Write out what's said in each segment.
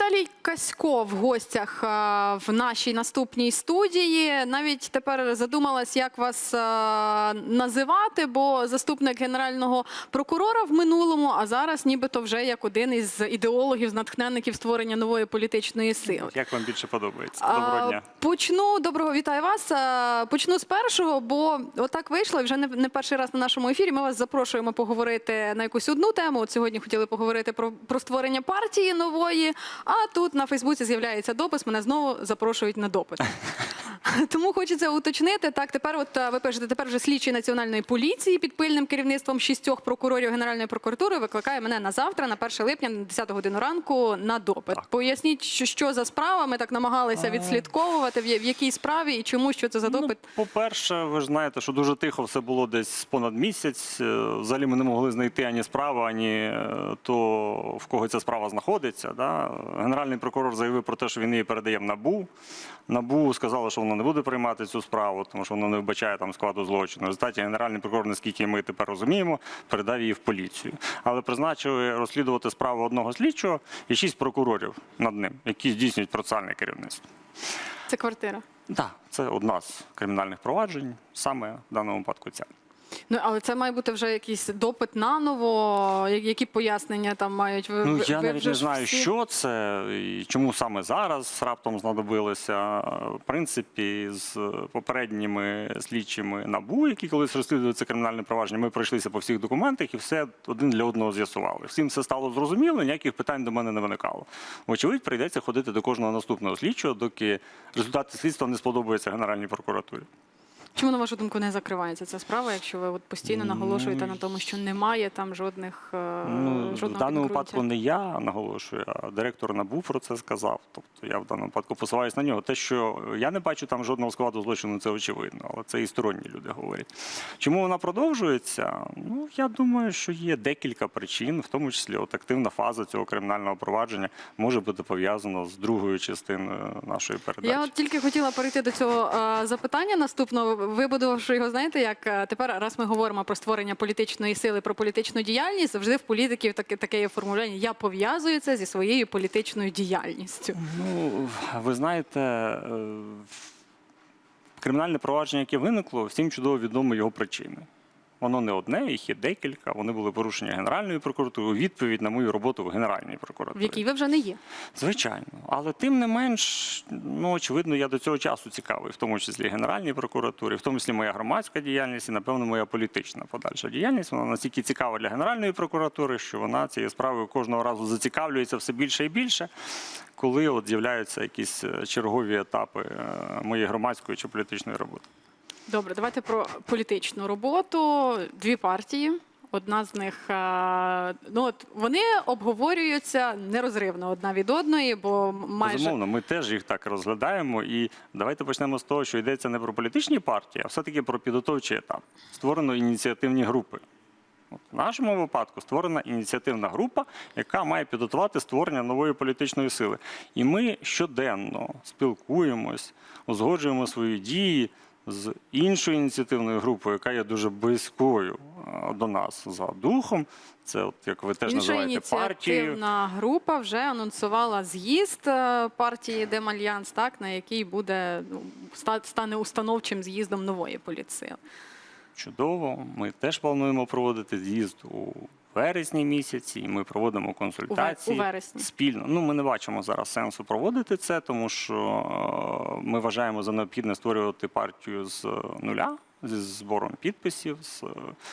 Віталій Касько в гостях в нашій наступній студії. Навіть тепер задумалась, як вас називати, бо заступник генерального прокурора в минулому, а зараз нібито вже як один із ідеологів, натхненників створення нової політичної сили. Як вам більше подобається? Доброго дня. Почну доброго вітаю вас. Почну з першого, бо отак вийшло. Вже не, не перший раз на нашому ефірі. Ми вас запрошуємо поговорити на якусь одну тему. От сьогодні хотіли поговорити про, про створення партії нової. А тут на Фейсбуці з'являється допис. Мене знову запрошують на допит. Тому хочеться уточнити. Так, тепер, от ви пишете, тепер вже слідчий національної поліції під пильним керівництвом шістьох прокурорів Генеральної прокуратури викликає мене на завтра, на 1 липня, на 10 годину ранку на допит. Так. Поясніть, що, що за справа. Ми так намагалися відслідковувати, в, в якій справі і чому, що це за допит. Ну, по-перше, ви ж знаєте, що дуже тихо все було десь понад місяць. Е, Взагалі ми не могли знайти ані справу, ані е, то, в кого ця справа знаходиться. Да? Генеральний прокурор заявив про те, що він її передає в НАБУ. НАБУ сказало, що воно не буде приймати цю справу, тому що воно не вбачає там складу злочину. В результаті генеральний прокурор, наскільки ми тепер розуміємо, передав її в поліцію. Але призначили розслідувати справу одного слідчого і шість прокурорів над ним, які здійснюють процесуальне керівництво. Це квартира. Так, це одна з кримінальних проваджень, саме в даному випадку ця. Ну але це має бути вже якийсь допит наново. я- Які пояснення там мають ви? Ну ви- я ви навіть вже не ж знаю, всі- що це і чому саме зараз раптом знадобилося. В принципі, з попередніми слідчими набу, які колись розслідували це кримінальне провадження, ми пройшлися по всіх документах і все один для одного з'ясували. Всім все стало зрозуміло, ніяких питань до мене не виникало. Вочевидь, прийдеться ходити до кожного наступного слідчого, доки результати слідства не сподобаються Генеральній прокуратурі. Чому на вашу думку не закривається ця справа, якщо ви от постійно наголошуєте на тому, що немає там жодних е, Ну, в даному випадку не я наголошую, а директор НАБУ про це сказав. Тобто я в даному випадку посилаюсь на нього. Те, що я не бачу там жодного складу злочину, це очевидно, але це і сторонні люди говорять. Чому вона продовжується? Ну я думаю, що є декілька причин, в тому числі от активна фаза цього кримінального провадження може бути пов'язана з другою частиною нашої передачі. Я от тільки хотіла перейти до цього е, запитання наступного, вибудувавши його, знаєте, як е, тепер, раз ми говоримо про створення політичної сили, про політичну діяльність, завжди в політиків таке, таке є формулювання. Я пов'язую це зі своєю політичною діяльністю. Ну, ви знаєте, е, кримінальне провадження, яке виникло, всім чудово відомо його причини. Воно не одне, їх є декілька. Вони були порушення Генеральної прокуратури у відповідь на мою роботу в Генеральній прокуратурі. В якій ви вже не є. Звичайно. Але тим не менш, ну очевидно, я до цього часу цікавий, в тому числі Генеральній прокуратурі, в тому числі моя громадська діяльність і, напевно, моя політична подальша діяльність. Вона настільки цікава для Генеральної прокуратури, що вона цією справою кожного разу зацікавлюється все більше і більше, коли от з'являються якісь е, чергові етапи е, моєї громадської чи політичної роботи. Добре, давайте про політичну роботу. Дві партії. Одна з них е, ну от вони обговорюються нерозривно одна від одної, бо майже Безумовно, ми теж їх так розглядаємо. І давайте почнемо з того, що йдеться не про політичні партії, а все-таки про підготовчий етап. Створено ініціативні групи. От в нашому випадку створена ініціативна група, яка має підготувати створення нової політичної сили. І ми щоденно спілкуємось, узгоджуємо свої дії з іншою ініціативною групою, яка є дуже близькою е, до нас за духом. Це, от як ви теж інша називаєте партією. ініціативна група вже анонсувала з'їзд е, партії Демальянс, так на який буде ну, ста- стане установчим з'їздом нової політсили. Чудово. Ми теж плануємо проводити з'їзд у вересні місяці. і Ми проводимо консультації у вересні. спільно. Ну ми не бачимо зараз сенсу проводити це, тому що е, ми вважаємо за необхідне створювати партію з нуля. Зі збором підписів, з е,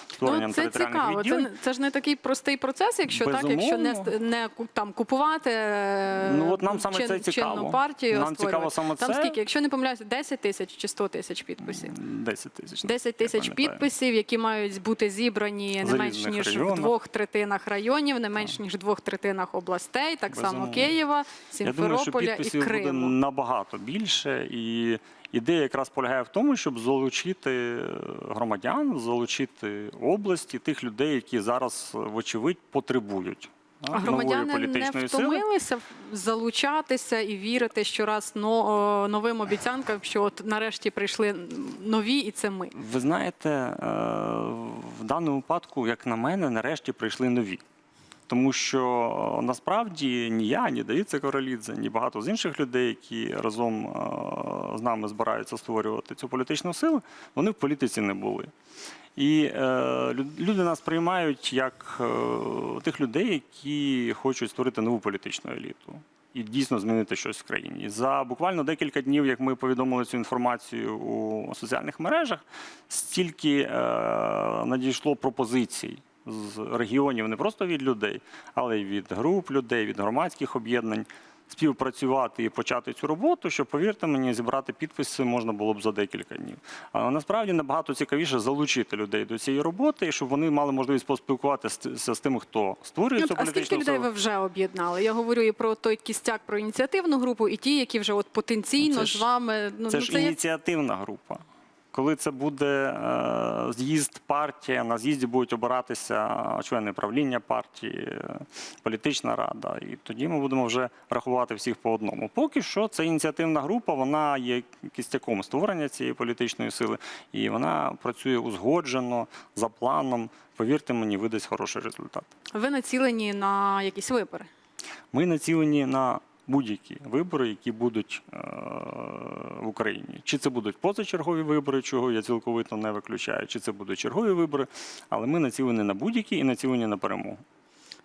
створенням Ну, це територіальних цікаво. Це, відділень. не- це ж не такий простий процес, якщо так, якщо не, Безумовно. не там купувати е, Ну, от нам саме чин- це цікаво. чинну партію. Нам цікаво саме там це. скільки, якщо не помиляюся, 10 тисяч чи 100 тисяч підписів. 10 тисяч. 10 тисяч підписів, які мають бути зібрані З не менш ніж в двох третинах районів, не менш ніж в двох третинах областей, так само Безумовно. Києва, Я думаю, що Сімферополя і підписів буде набагато більше. І ідея якраз полягає в тому, щоб залучити е, громадян, залучити області, тих людей, які зараз, е, вочевидь, потребують. А громадяни не втомилися залучатися і вірити щораз но, новим обіцянкам, що от нарешті прийшли нові, і це ми. Ви знаєте, е, в даному випадку, як на мене, нарешті прийшли нові. Тому що е, насправді ні я, ні Давід Королідзе, ні багато з інших людей, які разом е, з нами збираються створювати цю політичну силу, вони в політиці не були. І е, люди нас приймають як е, тих людей, які хочуть створити нову політичну еліту. І дійсно змінити щось в країні. За буквально декілька днів, як ми повідомили цю інформацію у соціальних мережах, стільки е, надійшло пропозицій з регіонів не просто від людей, але й від груп людей, від громадських об'єднань співпрацювати і почати цю роботу, що, повірте мені, зібрати підписи можна було б за декілька днів. Але насправді набагато цікавіше залучити людей до цієї роботи, і щоб вони мали можливість поспілкуватися з тими, хто створює Ну, цю а скільки людей ви вже об'єднали? Я говорю і про той кістяк, про ініціативну групу, і ті, які вже от потенційно ж- з вами. Ну, Це ну, ж як ініціативна група. Коли це буде е, з'їзд партія, на з'їзді будуть обиратися члени правління партії, е, політична рада, і тоді ми будемо вже рахувати всіх по одному. Поки що це ініціативна група, вона є кістяком створення цієї політичної сили, і вона працює узгоджено за планом. Повірте мені, видасть хороший результат. ви націлені на якісь вибори. Ми націлені на будь-які вибори, які будуть е, в Україні. Чи це будуть позачергові вибори, чого я цілковито не виключаю, чи це будуть чергові вибори, але ми націлені на будь-які і націлені на перемогу.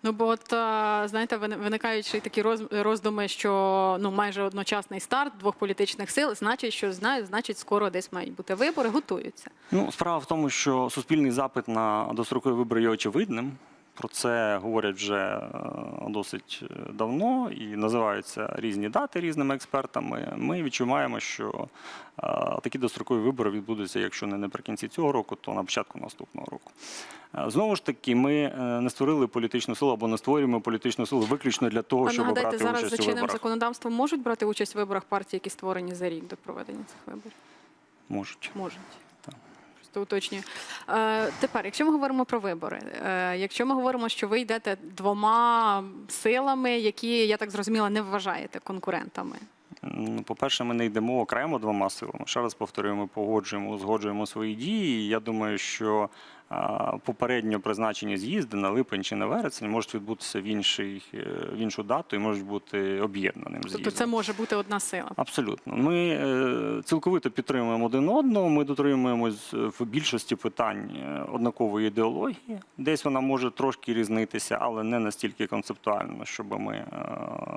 Ну бо от е, знаєте, вини- виникають ще й такі роз- роздуми, що ну майже одночасний старт двох політичних сил, значить, що знають, значить, скоро десь мають бути вибори, готуються. Ну, справа в тому, що суспільний запит на дострокові вибори є очевидним. Про це говорять вже е, досить е, давно і називаються різні дати різними експертами. Ми відчуваємо, що е, такі дострокові вибори відбудуться, якщо не наприкінці цього року, то на початку наступного року. Знову ж таки, ми не створили політичну силу або не створюємо політичну силу виключно для того, а щоб нагадайте, обрати зараз за участь у чинним виборах. законодавством можуть брати участь в виборах партії, які створені за рік до проведення цих виборів? Можуть. Можуть. Просто уточнюю. Е, тепер, якщо ми говоримо про вибори, е, якщо ми говоримо, що ви йдете двома силами, які, я так зрозуміла, не вважаєте конкурентами. Ну, По-перше, ми не йдемо окремо двома силами. Ще раз повторюю, ми погоджуємо, узгоджуємо свої дії. Я думаю, що попередньо призначені з'їзди на липень чи на вересень можуть відбутися в, інший, е, в іншу дату і можуть бути об'єднаним Тобто це може бути одна сила. Абсолютно. Ми е, цілковито підтримуємо один одного. Ми дотримуємось в більшості питань е, однакової ідеології. Десь вона може трошки різнитися, але не настільки концептуально, щоб ми е,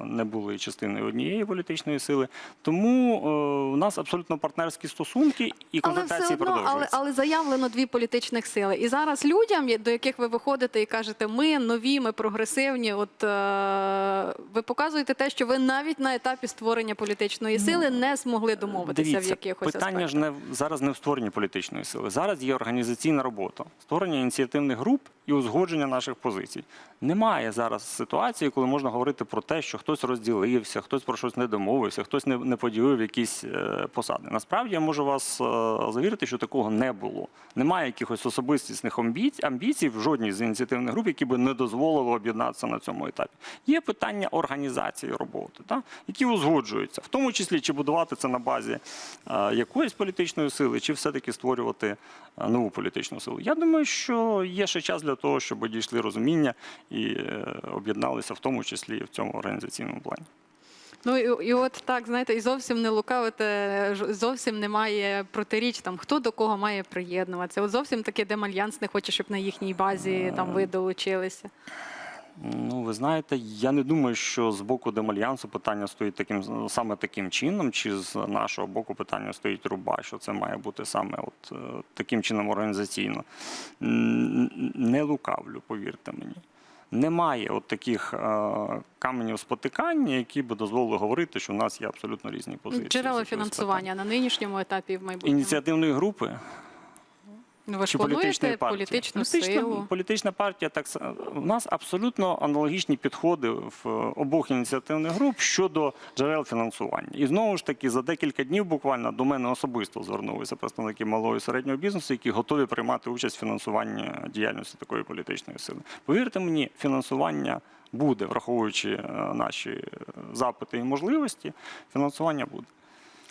не були частиною однієї політичної сили. Тому е, у нас абсолютно партнерські стосунки і консультації одно, але, але заявлено дві політичних сили. І зараз людям, до яких ви виходите і кажете, ми нові, ми прогресивні. От е, ви показуєте те, що ви навіть на етапі створення політичної сили не змогли домовитися в якихось питання аспектах. ж не зараз не в створенні політичної сили. Зараз є організаційна робота, створення ініціативних груп і узгодження наших позицій. Немає зараз ситуації, коли можна говорити про те, що хтось розділився, хтось про щось не домовився, хтось не, не поділив якісь е, посади. Насправді я можу вас е, завірити, що такого не було. Немає якихось особистісних амбіцій, амбіцій в жодній з ініціативних груп, які би не дозволили об'єднатися на цьому етапі. Є питання організації роботи, та, які узгоджуються, в тому числі чи будувати це на базі е, якоїсь політичної сили, чи все-таки створювати е, нову політичну силу. Я думаю, що є ще час для того, щоб дійшли розуміння і е, об'єдналися в тому числі в цьому організаційному плані. Ну і, і от так, знаєте, і зовсім не лукавите, зовсім немає протиріч, там хто до кого має приєднуватися. От зовсім таке демальянс не хоче, щоб на їхній базі там ви долучилися. Ну, ви знаєте, я не думаю, що з боку Демальянсу питання стоїть таким саме таким чином, чи з нашого боку питання стоїть руба, що це має бути саме от е, таким чином організаційно. Не лукавлю, повірте мені. Немає от таких е, каменів спотикання, які би дозволили говорити, що в нас є абсолютно різні позиції. Джерела фінансування на нинішньому етапі в майбутньому. Ініціативної групи Ну, ви ж чи політичної плануєте партії? політичну Політична- силу. Політична партія так у нас абсолютно аналогічні підходи в обох ініціативних груп щодо джерел фінансування. І знову ж таки, за декілька днів буквально до мене особисто звернулися представники малого і середнього бізнесу, які готові приймати участь в фінансуванні діяльності такої політичної сили. Повірте мені, фінансування буде, враховуючи е, наші е, запити і можливості, фінансування буде.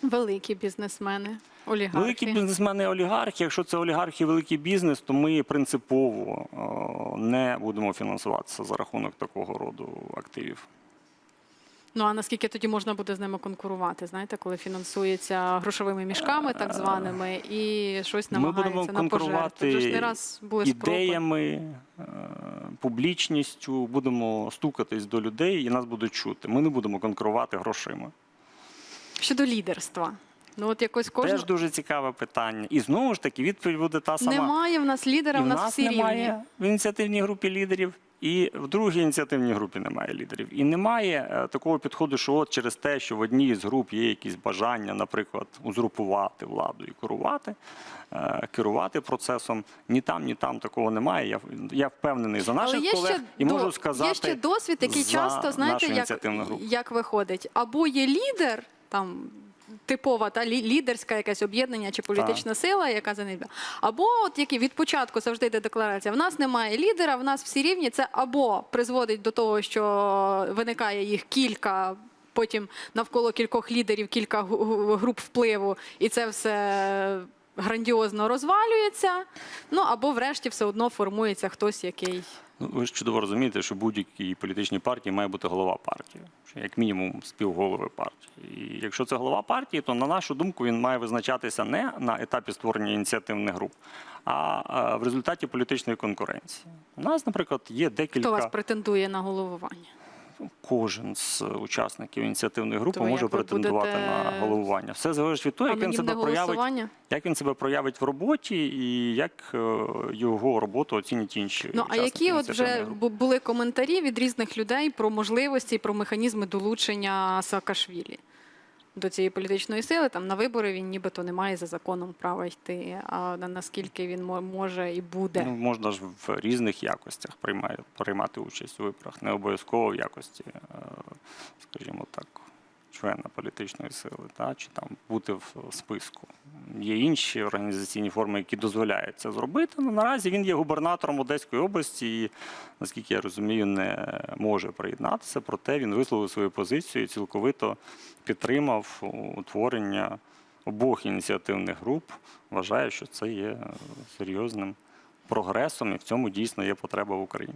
Великі бізнесмени, олігархи. Великі бізнесмени олігархи. Якщо це олігархи і великий бізнес, то ми принципово е, не будемо фінансуватися за рахунок такого роду активів. Ну а наскільки тоді можна буде з ними конкурувати? Знаєте, коли фінансується грошовими мішками, так званими, і щось Ми намагається будемо на пожертви. конкурувати ж не раз були ідеями, е, публічністю, будемо стукатись до людей і нас будуть чути. Ми не будемо конкурувати грошима. Щодо лідерства. Ну от якось кожен Теж дуже цікаве питання. І знову ж таки, відповідь буде та сама. немає в нас лідера, І в нас, нас всі немає рівні. в ініціативній групі лідерів, і в другій ініціативній групі немає лідерів. І немає е, такого підходу, що от через те, що в одній з груп є якісь бажання, наприклад, узурпувати владу і керувати, е, керувати процесом. Ні там, ні там такого немає. Я, я впевнений за наших Але є колег ще, і можу до- сказати. є ще досвід, який часто, знаєте, як, як виходить. Або є лідер, там типова та лідерська якесь об'єднання чи політична сила, яка за ним. Або от які від початку завжди йде декларація: в нас немає лідера, в нас всі рівні. Це або призводить до того, що виникає їх кілька. Потім навколо кількох лідерів кілька груп впливу, і це все грандіозно розвалюється. Ну або, врешті, все одно формується хтось, який Ну, ви ж чудово розумієте, що будь-якій політичній партії має бути голова партії, як мінімум співголови партії. І якщо це голова партії, то на нашу думку він має визначатися не на етапі створення ініціативних груп, а в результаті політичної конкуренції. У нас, наприклад, є декілька хто вас претендує на головування. Кожен з учасників ініціативної групи То може як ви претендувати будете на головування. Все залежить від того, як він Анонімне себе проявить голосування. як він себе проявить в роботі і як е, його роботу оцінять інші. Ну а учасники які от ініціативної вже групи. бу- були коментарі від різних людей про можливості, і про механізми долучення Саакашвілі до цієї політичної сили? Там на вибори він нібито не має за законом права йти. А наскільки він може і буде? Ну, можна ж в різних якостях приймає, приймати участь у виборах, не обов'язково в якості, е, скажімо так, члена політичної сили, та, чи там бути в списку. Є інші організаційні форми, які дозволяють це зробити. Ну, наразі він є губернатором Одеської області і, наскільки я розумію, не може приєднатися, проте він висловив свою позицію і цілковито підтримав утворення обох ініціативних груп. Вважає, що це є серйозним прогресом, і в цьому дійсно є потреба в Україні.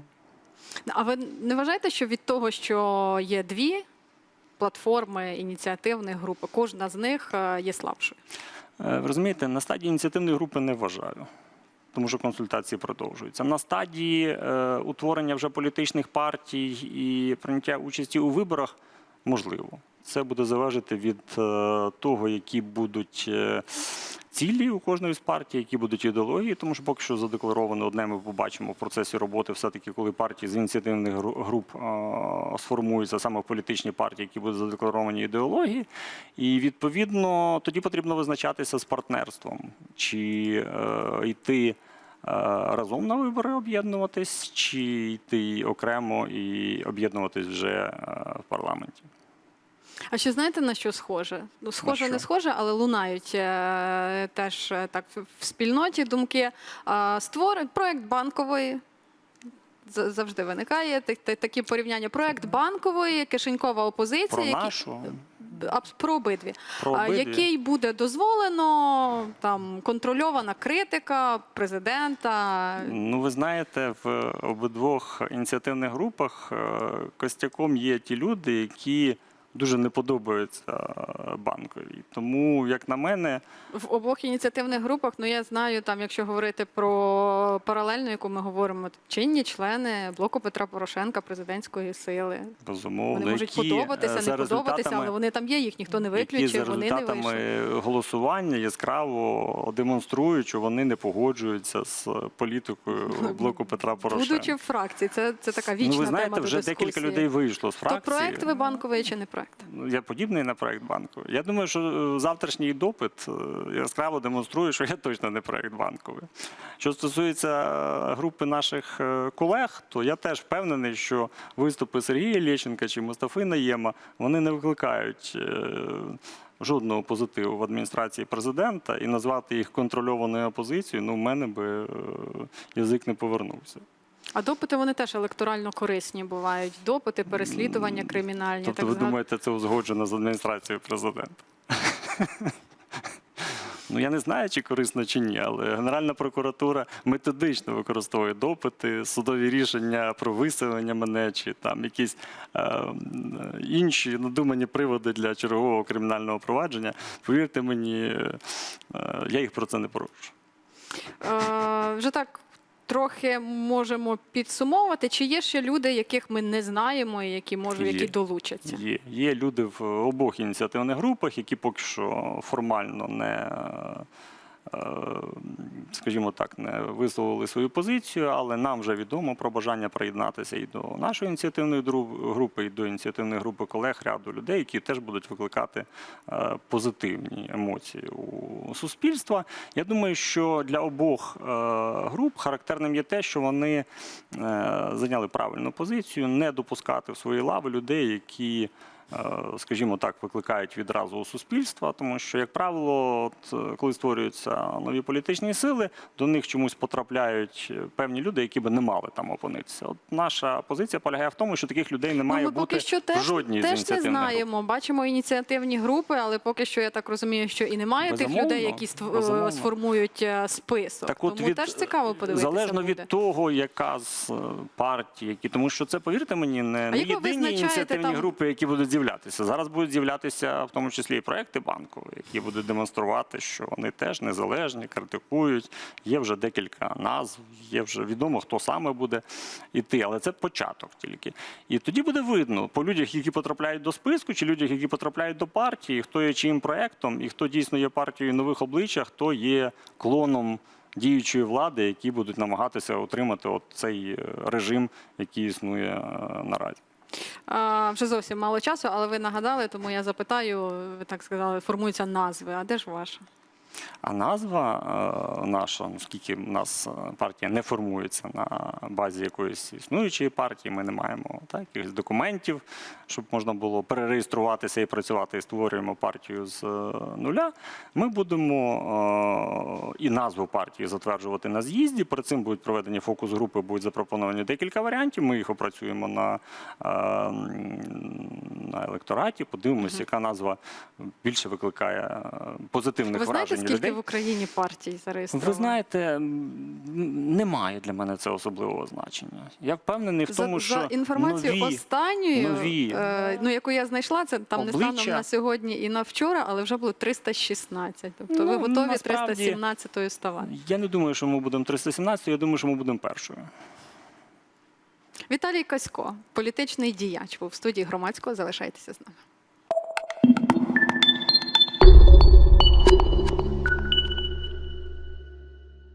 А ви не вважаєте, що від того, що є дві платформи ініціативних груп, кожна з них е, є слабшою? Е, Ви розумієте, на стадії ініціативної групи не вважаю. Тому що консультації продовжуються. На стадії е, утворення вже політичних партій і прийняття участі у виборах можливо. Це буде залежати від е, того, які будуть цілі у кожної з партій, які будуть ідеології, тому що поки що задекларовано одне, ми побачимо в процесі роботи, все-таки, коли партії з ініціативних груп сформуються саме політичні партії, які будуть задекларовані ідеології. І відповідно тоді потрібно визначатися з партнерством, чи е, йти. е, Разом на вибори об'єднуватись, чи йти окремо і об'єднуватись вже е, в парламенті. А що знаєте на що схоже? Ну, схоже, що? не схоже, але лунають е, теж е, так в спільноті думки. Е, створить проект банкової. з- Завжди виникає так- так- такі порівняння. Проект банкової, кишенькова опозиція, Про які- нашу абс- про обидві, Про А, обидві. який буде дозволено там контрольована критика президента. Ну, ви знаєте, в обидвох ініціативних групах е, костяком є ті люди, які дуже не подобаються е, банковій. Тому, як на мене, В обох ініціативних групах, ну я знаю, там, якщо говорити про паралельну, яку ми говоримо, чинні члени блоку Петра Порошенка, президентської сили. безумовно, Вони можуть які, е, подобатися, не подобатися, але вони там є, їх ніхто не які за виключив, вони не вийшли. голосування яскраво демонструють, що вони не погоджуються з політикою блоку Петра Порошенка. Будучи в фракції, це, це така вічна ну, ви знаєте, тема вже дискусії. декілька людей вийшло з То фракції. проект ви банковий чи не проект? Ну, Я подібний на проект банку. Я думаю, що е, завтрашній допит е, яскраво демонструє, що я точно не проект банковий. Що стосується е, групи наших колег, то я теж впевнений, що виступи Сергія Лєченка чи Мустафи Наєма вони не викликають. Жодного позитиву в адміністрації президента і назвати їх контрольованою опозицією, ну в мене би язик не повернувся. А допити вони теж електорально корисні бувають. Допити, переслідування кримінальні. Тобто, так ви звані. думаєте, це узгоджено з адміністрацією президента? Ну я не знаю, чи корисно чи ні, але Генеральна прокуратура методично використовує допити, судові рішення про виселення мене чи там якісь е, інші надумані приводи для чергового кримінального провадження. Повірте мені, е, я їх про це не прошу. Е, вже так трохи можемо підсумовувати. Чи є ще люди, яких ми не знаємо, і які може, які долучаться? Є, є люди в обох ініціативних групах, які поки що формально не. Е, Скажімо так, не висловили свою позицію, але нам вже відомо про бажання приєднатися і до нашої ініціативної групи, і до ініціативної групи колег ряду людей, які теж будуть викликати е, позитивні емоції у суспільства. Я думаю, що для обох е, груп характерним є те, що вони зайняли правильну позицію, не допускати в свої лави людей, які. Е, Скажімо так, викликають відразу у суспільства, тому що, як правило, от, е, коли створюються нові політичні сили, до них чомусь потрапляють е, певні люди, які би не мали там опинитися. От наша позиція полягає в тому, що таких людей не має ну, бути поки що теж, жодній з теж не ініціативних груп. знаємо. Бачимо ініціативні групи, але поки що я так розумію, що і немає тих людей, які безумовно. сформують список. Так от Тому від, теж цікаво подивитися. залежно буде. від того, яка з партій, які тому що це, повірте мені, не, не єдині ініціативні там- групи, які будуть з'являтися. Зараз будуть з'являтися в тому числі і проекти банку, які будуть демонструвати, що вони теж незалежні, критикують. Є вже декілька назв, є вже відомо, хто саме буде йти, але це початок тільки. І тоді буде видно по людях, які потрапляють до списку, чи людях, які потрапляють до партії, хто є чиїм проектом, і хто дійсно є партією нових облич, а хто є клоном діючої влади, які будуть намагатися отримати от цей е, режим, який існує е, наразі. Вже зовсім мало часу, але ви нагадали, тому я запитаю, ви так сказали, формуються назви. А де ж ваша? А назва е, наша, оскільки в нас е, партія не формується на базі якоїсь існуючої партії, ми не маємо так, якихось документів, щоб можна було перереєструватися і працювати, і створюємо партію з е, нуля. Ми будемо і назву партії затверджувати на з'їзді. Перед цим будуть проведені фокус-групи, будуть запропоновані декілька варіантів. Ми їх опрацюємо на, на електораті, подивимося, яка назва більше викликає позитивних вражень скільки людей. в Україні партій зареєстровано? Ви знаєте, немає для мене це особливого значення. Я впевнений в тому, за, що за інформацією нові, останньою, нові е, ну яку я знайшла, це там не станом на сьогодні і на вчора, але вже було 316. Тобто ви Ну, готові насправді, 317 ставати. я не думаю, що ми будемо 317, я думаю, що ми будемо першою. Віталій Косько, політичний діяч, був в студії громадського. Залишайтеся з нами.